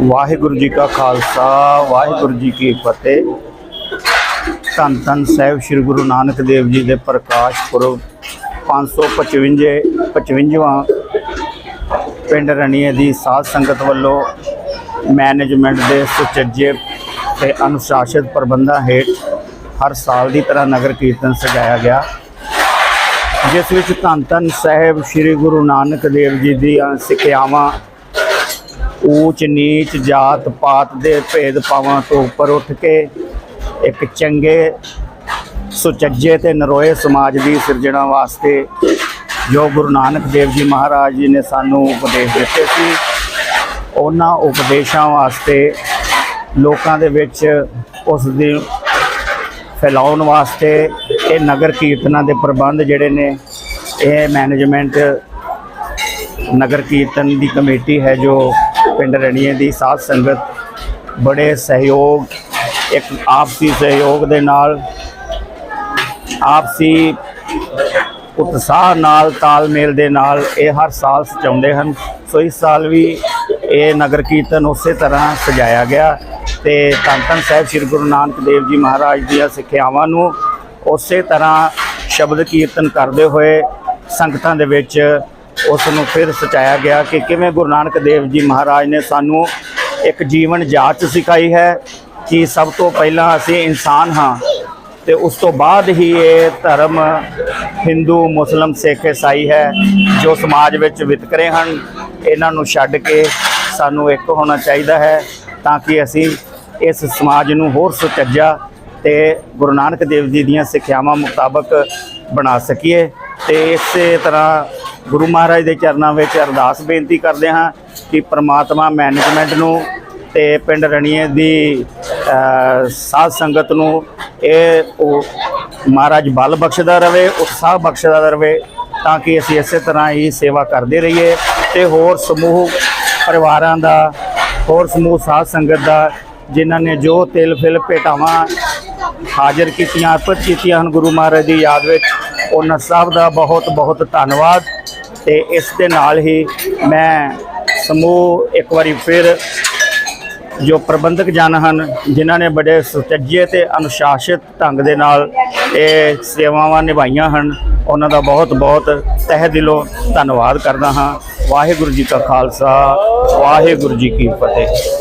ਵਾਹਿਗੁਰੂ ਜੀ ਕਾ ਖਾਲਸਾ, ਵਾਹਿਗੁਰੂ ਜੀ ਕੀ ਫਤਿਹ। ਧੰਨ ਧੰਨ ਸਾਹਿਬ ਸ੍ਰੀ ਗੁਰੂ ਨਾਨਕ ਦੇਵ ਜੀ ਦੇ ਪ੍ਰਕਾਸ਼ ਪੁਰਬ 555 55ਵਾਂ ਪਿੰਡ ਰਣੀਏ ਦੀ ਸਾਧ ਸੰਗਤ ਵੱਲੋਂ ਮੈਨੇਜਮੈਂਟ ਦੇ ਸੁਚੱਜੇ ਤੇ ਅਨੁਸ਼ਾਸਿਤ ਪ੍ਰਬੰਧਾਂ ਹੇਠ ਹਰ ਸਾਲ ਦੀ ਤਰ੍ਹਾਂ ਨਗਰ ਕੀਰਤਨ ਸਜਾਇਆ ਗਿਆ। ਜਿਸ ਵਿੱਚ ਧੰਨ ਧੰਨ ਸਾਹਿਬ ਸ੍ਰੀ ਗੁਰੂ ਨਾਨਕ ਦੇਵ ਜੀ ਦੀਆਂ ਸਿੱਖਿਆਵਾਂ, ਊਚ ਨੀਚ ਜਾਤ ਪਾਤ ਦੇ ਭੇਦਭਾਵਾਂ ਤੋਂ ਉੱਪਰ ਉੱਠ ਕੇ ਇੱਕ ਚੰਗੇ, ਸੁਚੱਜੇ ਤੇ ਨਰੋਏ ਸਮਾਜ ਦੀ ਸਿਰਜਣਾ ਵਾਸਤੇ ਜੋ ਗੁਰੂ ਨਾਨਕ ਦੇਵ ਜੀ ਮਹਾਰਾਜ ਜੀ ਨੇ ਸਾਨੂੰ ਉਪਦੇਸ਼ ਦਿੱਤੇ ਸੀ, ਉਹਨਾਂ ਉਪਦੇਸ਼ਾਂ ਵਾਸਤੇ ਲੋਕਾਂ ਦੇ ਵਿੱਚ ਉਸ ਦੀ ਫੈਲਾਉਣ ਵਾਸਤੇ ਇਹ ਨਗਰ ਕੀਰਤਨਾਂ ਦੇ ਪ੍ਰਬੰਧ ਜਿਹੜੇ ਨੇ, ਇਹ ਮੈਨੇਜਮੈਂਟ ਨਗਰ ਕੀਰਤਨ ਦੀ ਕਮੇਟੀ ਹੈ ਜੋ ਪਿੰਡ ਰਣੀਏ ਦੀ ਸਾਧ ਸੰਗਤ ਬੜੇ ਸਹਿਯੋਗ, ਇੱਕ ਆਪਸੀ ਸਹਿਯੋਗ ਦੇ ਨਾਲ, ਆਪਸੀ ਉਤਸ਼ਾਹ ਨਾਲ, ਤਾਲਮੇਲ ਦੇ ਨਾਲ ਇਹ ਹਰ ਸਾਲ ਸਜਾਉਂਦੇ ਹਨ। ਸੋ ਇਸ ਸਾਲ ਵੀ ਇਹ ਨਗਰ ਕੀਰਤਨ ਉਸੇ ਤਰ੍ਹਾਂ ਸਜਾਇਆ ਗਿਆ। ਤੇ ਧੰਨ ਧੰਨ ਸਾਹਿਬ ਸ੍ਰੀ ਗੁਰੂ ਨਾਨਕ ਦੇਵ ਜੀ ਮਹਾਰਾਜ ਦੀਆਂ ਸਿੱਖਿਆਵਾਂ ਨੂੰ ਉਸੇ ਤਰ੍ਹਾਂ ਸ਼ਬਦ ਕੀਰਤਨ ਕਰਦੇ ਹੋਏ ਸੰਗਤਾਂ ਦੇ ਵਿੱਚ ਉਸ ਨੂੰ ਫਿਰ ਸਚਾਇਆ ਗਿਆ ਕਿ ਕਿਵੇਂ ਗੁਰੂ ਨਾਨਕ ਦੇਵ ਜੀ ਮਹਾਰਾਜ ਨੇ ਸਾਨੂੰ ਇੱਕ ਜੀਵਨ ਜਾਚ ਸਿਖਾਈ ਹੈ ਕਿ ਸਭ ਤੋਂ ਪਹਿਲਾਂ ਅਸੀਂ ਇਨਸਾਨ ਹਾਂ ਤੇ ਉਸ ਤੋਂ ਬਾਅਦ ਹੀ ਇਹ ਧਰਮ ਹਿੰਦੂ, ਮੁਸਲਮ, ਸਿੱਖ, ਈਸਾਈ ਹੈ ਜੋ ਸਮਾਜ ਵਿੱਚ ਵਿਤਕਰੇ ਹਨ। ਇਹਨਾਂ ਨੂੰ ਛੱਡ ਕੇ ਸਾਨੂੰ ਇੱਕ ਹੋਣਾ ਚਾਹੀਦਾ ਹੈ ਤਾਂ ਕਿ ਅਸੀਂ ਇਸ ਸਮਾਜ ਨੂੰ ਹੋਰ ਸੁਚੱਜਾ ਤੇ ਗੁਰੂ ਨਾਨਕ ਦੇਵ ਜੀ ਦੀਆਂ ਸਿੱਖਿਆਵਾਂ ਮੁਤਾਬਕ ਬਣਾ ਸਕੀਏ ਤੇ ਇਸੇ ਤਰ੍ਹਾਂ ਗੁਰੂ ਮਹਾਰਾਜ ਦੇ ਚਰਨਾਂ ਵਿੱਚ ਅਰਦਾਸ ਬੇਨਤੀ ਕਰਦੇ ਹਾਂ ਕਿ ਪ੍ਰਮਾਤਮਾ ਮੈਨੇਜਮੈਂਟ ਨੂੰ ਤੇ ਪਿੰਡ ਰਣੀਏ ਦੀ ਅ, ਸਾਧ ਸੰਗਤ ਨੂੰ ਇਹ ਉਹ ਮਹਾਰਾਜ ਬਲ ਬਖਸ਼ਦਾ ਰਵੇ ਉਤਸ਼ਾਹ ਬਖਸ਼ਦਾ ਰਵੇ ਤਾਂ ਕਿ ਅਸੀਂ ਇਸੇ ਤਰ੍ਹਾਂ ਹੀ ਸੇਵਾ ਕਰਦੇ ਰਹੀਏ ਤੇ ਹੋਰ ਸਮੂਹ ਪਰਿਵਾਰਾਂ ਦਾ ਹੋਰ ਸਮੂਹ ਸਾਧ ਸੰਗਤ ਦਾ ਜਿਨ੍ਹਾਂ ਨੇ ਜੋ ਤਿਲ ਫਿਲ ਭੇਟਾਵਾਂ ਹਾਜ਼ਰ ਕੀਤੀਆਂ, ਅਰਪਿਤ ਕੀਤੀਆਂ ਹਨ ਗੁਰੂ ਮਹਾਰਾਜ ਦੀ ਯਾਦ ਵਿੱਚ, ਉਹਨਾਂ ਸਭ ਦਾ ਬਹੁਤ ਬਹੁਤ ਧੰਨਵਾਦ। ਤੇ ਇਸ ਦੇ ਨਾਲ ਹੀ ਮੈਂ ਸਮੂਹ ਇੱਕ ਵਾਰੀ ਫਿਰ ਜੋ ਪ੍ਰਬੰਧਕ ਜਨ ਹਨ, ਜਿਨ੍ਹਾਂ ਨੇ ਬੜੇ ਸੁਚੱਜੇ ਤੇ ਅਨੁਸ਼ਾਸਿਤ ਢੰਗ ਦੇ ਨਾਲ ਇਹ ਸੇਵਾਵਾਂ ਨਿਭਾਈਆਂ ਹਨ, ਉਹਨਾਂ ਦਾ ਬਹੁਤ ਬਹੁਤ ਤਹਿ ਦਿਲੋਂ ਧੰਨਵਾਦ ਕਰਦਾ ਹਾਂ। ਵਾਹਿਗੁਰੂ ਜੀ ਕਾ ਖਾਲਸਾ, ਵਾਹਿਗੁਰੂ ਜੀ ਕੀ ਫਤਿਹ।